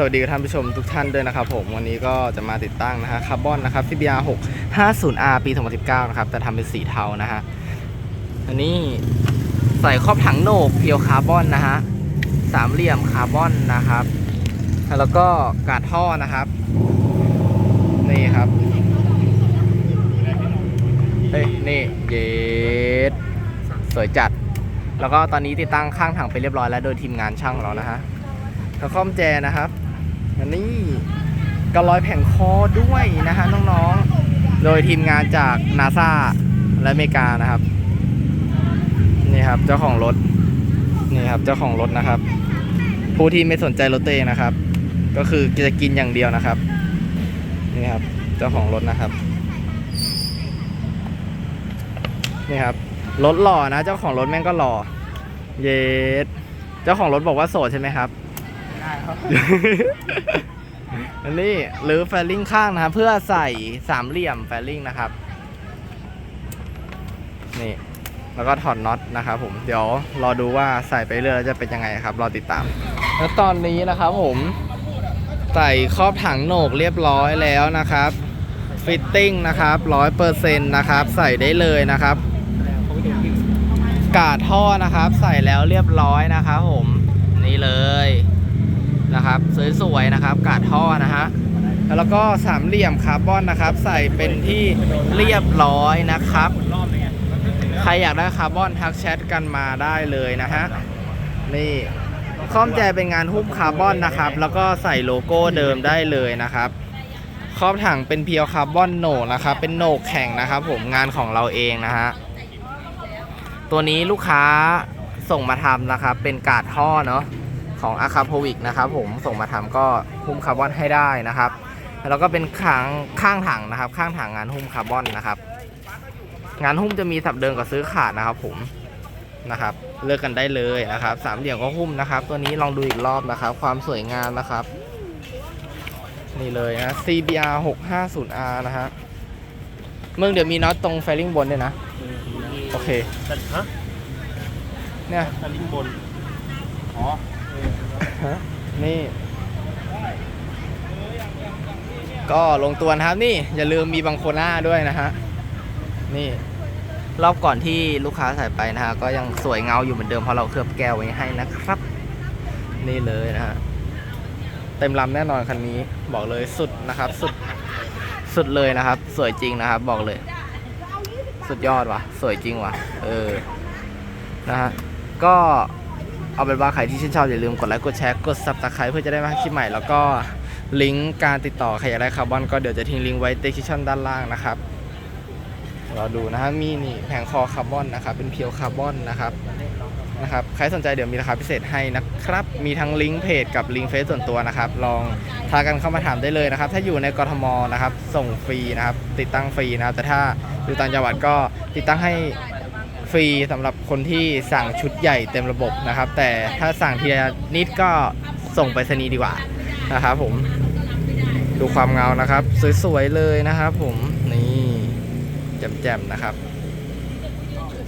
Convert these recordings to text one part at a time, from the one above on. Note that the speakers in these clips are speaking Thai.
สวัสดีท่านผู้ชมทุกท่านด้วยนะครับผมวันนี้ก็จะมาติดตั้งนะฮะคาร์บอนนะครับ CBR 650R ปี 2019 นะครับ แต่ทำเป็นสีเทานะฮะอันนี้ใส่ครอบถังโหนกเพียวคาร์บอนนะฮะสามเหลี่ยมคาร์บอนนะครับ แล้วก็กาดท่อนะครับ นี่ครับเฮ้ยนี่เย็ดสวยจัด แล้วก็ตอนนี้ติดตั้งข้างถังไปเรียบร้อยแล้วโดยทีมงานช่างเรานะฮะแล้วข้อมแจนะครับ นนี้กระลอยแผงคอด้วยนะฮะน้องๆ โดยทีมงานจากนาซาและอเมริกานะครับ นี่ครับเจ้าของรถ นี่ครับเจ้าของรถนะครับ ผู้ที่ไม่สนใจรถเองนะครับ ก็คือจะกินอย่างเดียวนะครับ นี่ครับเจ้าของรถนะครับ นี่ครับรถหล่อนะ เจ้าของรถแม่งก็หล่อ เยสเจ้าของรถบอกว่าโสดใช่ไหมครับ ได้ครับ อันนี้หรือแฟลลิงข้างนะครับเพื่อใส่สามเหลี่ยมแฟลลิงนะครับ นี่ แล้วก็ถอดน็อตนะครับผมเดี๋ยวรอดูว่าใส่ไปเรื่อยแล้วจะเป็นยังไงครับ รอติดตาม แล้วตอนนี้นะครับผมใส่ครอบถังโหนกเรียบร้อยแล้วนะครับ ฟิตติ้งนะครับร้อยเปอร์เซ็นต์นะครับ ใส่ได้เลยนะครับ กาดท่อนะครับ ใส่แล้วเรียบร้อยนะครับผม นี่เลย นะครับสวยๆนะครับ กาดท่อนะฮะแล้วก็สามเหลี่ยมคาร์บอนนะครับ ใส่เป็นที่เรียบร้อยนะครับ ใครอยากได้คาร์บอนทักแชทกันมาได้เลยนะฮะนี่ข้อมแจเป็นงานหุ้มคาร์บอนนะครับ แล้วก็ใส่โลโก้เดิมได้เลยนะครับครอบถังเป็นเพียวคาร์บอนโหนกนะครับ เป็นโหนกแข็งนะครับ ผมงานของเราเองนะฮะตัวนี้ลูกค้าส่งมาทำนะครับ เป็นกาดท่อเนาะ ของอาคาโพวิกนะครับผมส่งมาทำก็หุ้มคาร์บอนให้ได้นะครับ แล้วก็เป็นข้างข้างถังนะครับ ข้างถังงานหุ้มคาร์บอนนะครับ งานหุ้มจะมีสับเดิมกับซื้อขาดนะครับ ผมนะครับ เลือกกันได้เลยนะครับ สามเหลี่ยมก็หุ้มนะครับ ตัวนี้ลองดูอีกรอบนะครับ ความสวยงามนะครับ นี่เลยนะ CBR 650R นะฮะเมืองเดี๋ยวมีน็อตตรงไฟลิงบนด้วยนะโอเคแต่ฮะเนี่ยแต่ลิงบนอ๋อเออฮะ นี่ก็ลงตัวนะครับนี่อย่าลืมมีบังโคล่าด้วยนะฮะนี่รอบก่อนที่ลูกค้าใส่ไปนะฮะก็ยังสวยเงาอยู่เหมือนเดิมเพราะเราเคลือบแก้วไว้ให้นะครับ นี่เลยนะฮะเต็มลำแน่นอนคันนี้บอกเลยสุดนะครับ สุดสุดเลยนะครับ สวยจริงนะครับ บอกเลย สุดยอดว่ะ สวยจริงว่ะ เออนะฮะก็ เอาเป็นว่าใครที่ชื่นชอบอย่าลืมกดไลค์กดแชร์กด subscribe เพื่อจะได้มาดคลิปใหม่แล้วก็ลิงก์การติดต่อใครอยากได้คาร์บอนก็เดี๋ยวจะทิ้งลิงก์ไว้ในคลิปด้านล่างนะครับรอดูนะฮะมีนี่แผงคอคาร์บอนนะครับเป็นเพียวคาร์บอนนะครับนะครับใครสนใจเดี๋ยวมีราคาพิเศษให้นะครับ มีทั้งลิงก์เพจกับลิงก์เฟซส่วนตัวนะครับ ลองทากันเข้ามาถามได้เลยนะครับ ถ้าอยู่ในกรทมนะครับ ส่งฟรีนะครับ ติดตั้งฟรีนะครับ แต่ถ้าอยู่ต่างจังหวัดก็ติดตั้งให้ ฟรีสำหรับคนที่สั่งชุดใหญ่เต็มระบบนะครับ แต่ถ้าสั่งทีละนิดก็ส่งไปรษณีย์ดีกว่านะครับผมดูความเงานะครับ สวยๆเลยนะครับผมนี่แจ่มๆนะครับ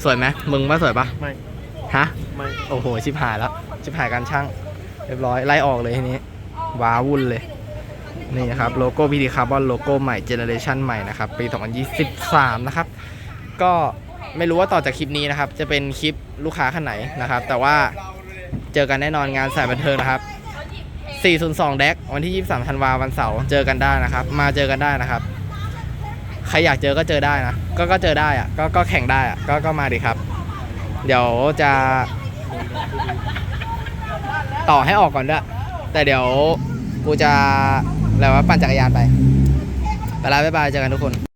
สวยไหมมึงว่าสวยปะไม่ฮะไม่โอ้โหชิบหายแล้วชิบหายการช่าง เรียบร้อยไล่ออกเลยทีนี้ว้าวุ่นเลยนี่นะครับโลโก้พีดีคาร์บอนโลโก้ใหม่เจเนอเรชันใหม่นะครับปี 2023 นะครับ ก็ ไม่รู้ว่าต่อจากคลิปนี้นะครับ จะเป็นคลิปลูกค้าคันไหนนะครับ แต่ว่าเจอกันแน่นอนงานสายบันเทิงนะครับ 402 แดกวันที่ 23ธันวาวันเสาร์เจอกันได้นะครับ มาเจอกันได้นะครับ ใครอยากเจอก็เจอได้นะ ก็ก็เจอได้อะก็ก็แข่งได้อะก็ก็มาดิครับ เดี๋ยวจะต่อให้ออกก่อนด้วยแต่เดี๋ยวกูจะอะไรว่าปั่นจักรยานไป ไปแล้วบ๊ายบายเจอกันทุกคน